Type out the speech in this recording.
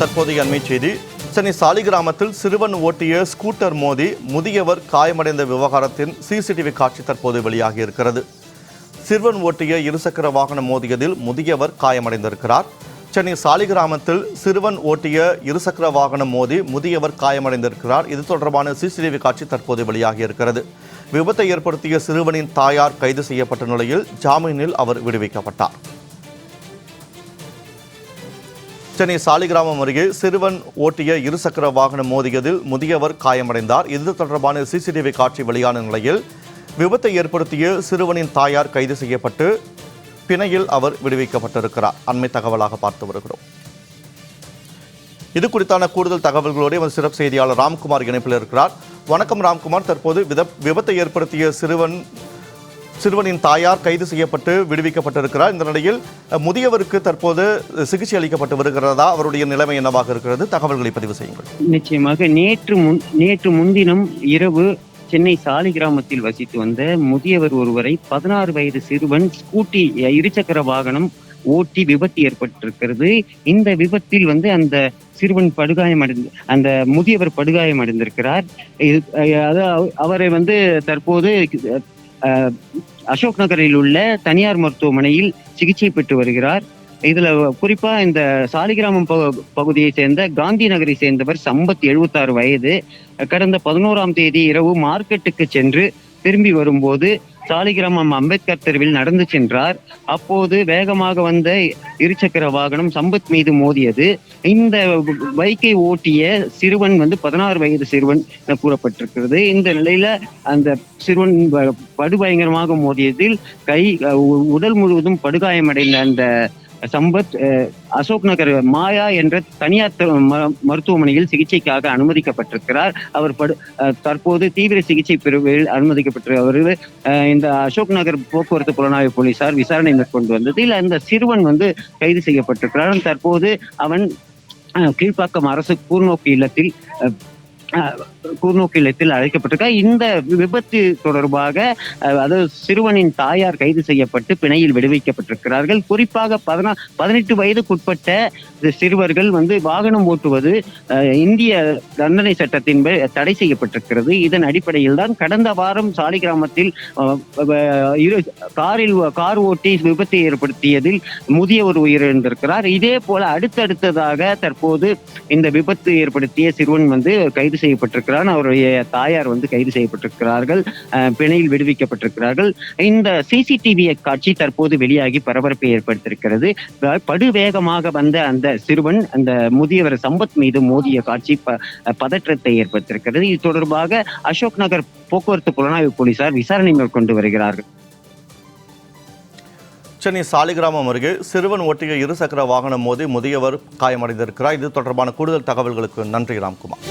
தற்போதைய அண்மை செய்தி. சென்னை சாலிகிராமத்தில் சிறுவன் ஓட்டிய ஸ்கூட்டர் மோதி முதியவர் காயமடைந்த விவகாரத்தின் சிசிடிவி காட்சி தற்போது வெளியாகி இருக்கிறது சிறுவன் ஓட்டிய இருசக்கர வாகனம் மோதியதில் முதியவர் காயமடைந்திருக்கிறார். சென்னை சாலிகிராமத்தில் சிறுவன் ஓட்டிய இருசக்கர வாகனம் மோதி முதியவர் காயமடைந்திருக்கிறார். இது தொடர்பான சிசிடிவி காட்சி தற்போது வெளியாகி இருக்கிறது விபத்தை ஏற்படுத்திய சிறுவனின் தாயார் கைது செய்யப்பட்ட நிலையில் ஜாமீனில் அவர் விடுவிக்கப்பட்டார். சென்னை சாலிகிராமம் அருகே சிறுவன் ஓட்டிய இருசக்கர வாகனம் மோதியதில் முதியவர் காயமடைந்தார். இது தொடர்பான சிசிடிவி காட்சி வெளியான நிலையில் விபத்தை ஏற்படுத்திய சிறுவனின் தாயார் கைது செய்யப்பட்டு பிணையில் அவர் விடுவிக்கப்பட்டிருக்கிறார். அண்மை தகவலாக பார்த்து வருகிறோம். இது குறித்தான கூடுதல் தகவல்களோடு எமது சிறப்பு செய்தியாளர் ராம்குமார் இணைப்பில் இருக்கிறார். வணக்கம் ராம்குமார். தற்போது வித விபத்தை ஏற்படுத்திய சிறுவன் சிறுவனின் தாயார் கைது செய்யப்பட்டு விடுவிக்கப்பட்டிருக்கிறார். இந்த நிலையில் முதியவருக்கு தற்போது சிகிச்சை அளிக்கப்பட்டு வருகிறதா? அவருடைய நிலைமை என்னவாக இருக்கிறது? தகவல்களை பதிவு செய்யுங்கள். நிச்சயமாக நேற்று முன் நேற்று முன்தினம் இரவு சென்னை சாலிகிராமத்தில் வசித்து வந்த முதியவர் ஒருவரை பதினாறு வயது சிறுவன் ஸ்கூட்டி இருசக்கர வாகனம் ஓட்டி விபத்து ஏற்பட்டிருக்கிறது. இந்த விபத்தில் வந்து அந்த சிறுவன் படுகாயம் அடைந்து அந்த முதியவர் படுகாயமடைந்திருக்கிறார் இது அதாவது அவரை வந்து தற்போது அசோக் நகரில் உள்ள தனியார் மருத்துவமனையில் சிகிச்சை பெற்று வருகிறார். இதுல குறிப்பா இந்த சாலிகிராமம் பகுதியை சேர்ந்த காந்தி நகரை சேர்ந்தவர் சம்பத் 76 வயது. கடந்த பதினோராம் தேதி இரவு மார்க்கெட்டுக்கு சென்று திரும்பி வரும்போது சாலிகிராமம் அம்பேத்கர் தெருவில் நடந்து சென்றார். அப்போது வேகமாக வந்த இருசக்கர வாகனம் சம்பத் மீது மோதியது. இந்த பைக்கை ஓட்டிய சிறுவன் வந்து பதினாறு வயது சிறுவன் என கூறப்பட்டிருக்கிறது. இந்த நிலையில அந்த சிறுவன் படுபயங்கரமாக மோதியதில் கை உடல் முழுவதும் படுகாயமடைந்த அந்த சம்பத் அஹ், அசோக் நகர் மாயா என்ற தனியார் ம- மருத்துவமனையில் சிகிச்சைக்காக அனுமதிக்கப்பட்டிருக்கிறார். அவர் படு அஹ், தற்போது தீவிர சிகிச்சை பிரிவில் அனுமதிக்கப்பட்டிருக்கிறார். அவர் அஹ், இந்த அசோக் நகர் போக்குவரத்து புலனாய்வு போலீசார் விசாரணை மேற்கொண்டு வந்ததில் அந்த சிறுவன் வந்து கைது செய்யப்பட்டிருக்கிறார். தற்போது அவன் அஹ், கீழ்ப்பாக்கம் அரசு கூர்நோக்கு இல்லத்தில் அஹ், அஹ், இல்லத்தில் இந்த விபத்து தொடர்பாக அதாவது சிறுவனின் தாயார் கைது செய்யப்பட்டு பிணையில் விடுவிக்கப்பட்டிருக்கிறார்கள். குறிப்பாக பதினா பதினெட்டு வயதுக்குட்பட்ட சிறுவர்கள் வந்து வாகனம் ஓட்டுவது இந்திய தண்டனை சட்டத்தின் தடை செய்யப்பட்டிருக்கிறது. இதன் அடிப்படையில் தான் கடந்த வாரம் சாலை கிராமத்தில் இரு காரில் கார் ஓட்டி விபத்தை ஏற்படுத்தியதில் முதியவர் உயிரிழந்திருக்கிறார். இதே போல அடுத்தடுத்ததாக தற்போது இந்த விபத்து ஏற்படுத்திய சிறுவன் வந்து கைது செய்யப்பட்டிருக்கிறார். அவருடைய தாயார் வந்து கைது செய்யப்பட்டிருக்கிறார்கள். பிணையில் விடுவிக்கப்பட்டிருக்கிறார்கள். இந்த சிசிடிவி காட்சி தற்போது வெளியாகி பரபரப்பை ஏற்படுத்தியிருக்கிறது. படுவேகமாக வந்த அந்த சிறுவன் அந்த முதியவர் சம்பத் மீது மோதிய காட்சி பதற்றத்தை ஏற்படுத்தியிருக்கிறது. இது தொடர்பாக அசோக் நகர் போக்குவரத்து புலனாய்வு போலீசார் விசாரணை மேற்கொண்டு வருகிறார்கள். சென்னை சாலிகிராமம் அருகே சிறுவன் ஒட்டிய இருசக்கர வாகனம் மோதி முதியவர் காயமடைந்திருக்கிறார். இது தொடர்பான கூடுதல் தகவல்களுக்கு நன்றி ராம்குமார்.